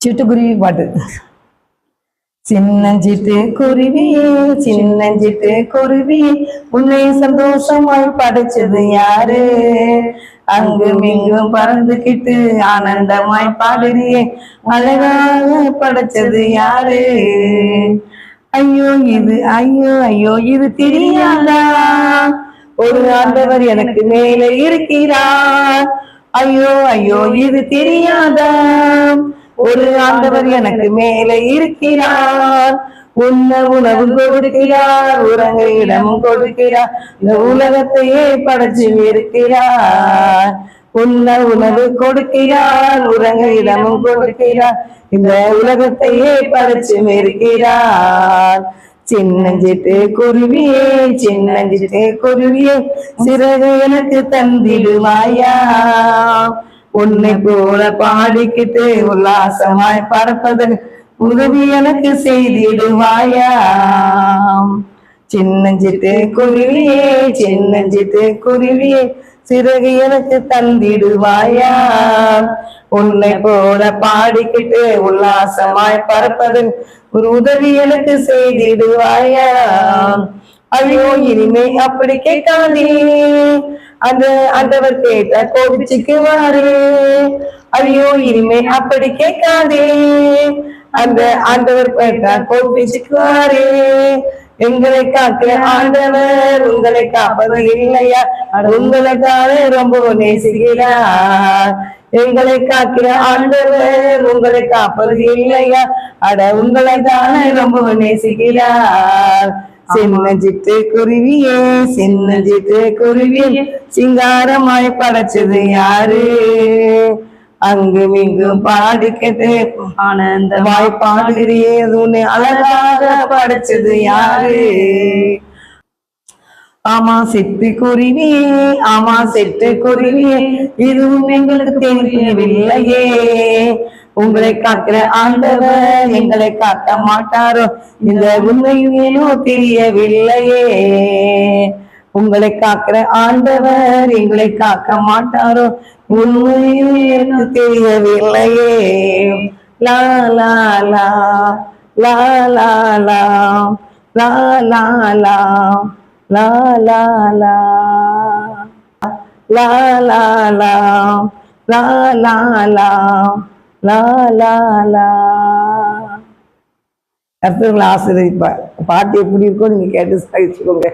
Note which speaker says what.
Speaker 1: சிட்டுக்குருவி பாட்டு. சின்னஞ்சிட்டு குருவி சின்னஞ்சிட்டு குருவி உன்னை சந்தோஷமாய் படைச்சது யாரு? அங்கும் இங்கும் பறந்துகிட்டு ஆனந்தமாய் பாடுறியே அழகாக படைச்சது யாரு? ஐயோ இது ஐயோ ஐயோ இது தெரியாதா? ஒரு ஆண்டவர் எனக்கு மேலே இருக்கிறார். ஐயோ ஐயோ இது தெரியாதா? ஒரு ஆண்டவர் எனக்கு மேலே இருக்கிறார். உண்ண உணவு கொடுக்கிறார். உறங்க இடம் கொடுக்கிறார். இந்த உலகத்தையே படைச்சு இருக்கிறார் உண்ண உணவு கொடுக்கிறார். உறங்க இடமும் கொடுக்கிறார். இந்த உலகத்தையே படைச்சு இருக்கிறார் சின்னஞ்சிட்டு குருவியே சின்னஞ்சிட்டு குருவியே சிறகு எனக்கு தந்திடுவாயா? உன்னை போல பாடிக்கிட்டு உல்லாசமாய் பறப்பதற்கு உதவி எனக்கு செய்திடுவாயா சின்னஞ்சிட்டு குருவியே சின்னஞ்சிட்டு குருவியே சிறகு எனக்கு தந்திடுவாயா உன்னை போல பாடிக்கிட்டு உல்லாசமாய் பறப்பது ஒரு உதவி எனக்கு செய்திடுவாயா ஐயோ இனிமே அப்படி கேட்காதே. அந்த ஆண்டவர் கேட்ட கோபிச்சுக்குவாரு ஐயோ இனிமே அப்படி கேட்காதே. அந்த ஆண்டவர் கேட்டா கோபிச்சுக்குவாரு எங்களை காக்க ஆண்டவர் உங்களை காப்பது இல்லையா? உங்களுக்காக ரொம்ப நேசிக்கிறார். எங்களை காக்கிற ஆண்டவர் உங்களை காப்பது இல்லையா? அட உங்களை தானே ரொம்ப நேசிக்கிறார். சின்ன சிட்டு குருவியே சின்ன சிட்டு குருவியே சிங்காரமாய் படைச்சது யாரு? அங்கும் இங்கும் பாடிக்கிட்டு ஆனந்தமாய் பாடுகிறியே உன்னை அழகாக படைச்சது யாரு? ஆமா செட்டு குருவியே ஆமா செட்டு குருவியே இதுவும் எங்களுக்கு தெரியவில்லையே. உங்களை காக்கிற ஆண்டவர் எங்களை காக்க மாட்டாரோ இந்த உண்மையும் தெரியவில்லையே உங்களை காக்கிற ஆண்டவர் எங்களை காக்க மாட்டாரோ உண்மையும் எனக்கு தெரியவில்லையே லா லா லா லா லா லா லா லா லா லா லா லா லா லா லா லா லா லா லா லா லா. கருத்துக்களை ஆசிரியப்பா பாட்டு எப்படி இருக்கோ நீங்க கேட்டு சாதிச்சுக்கோங்க.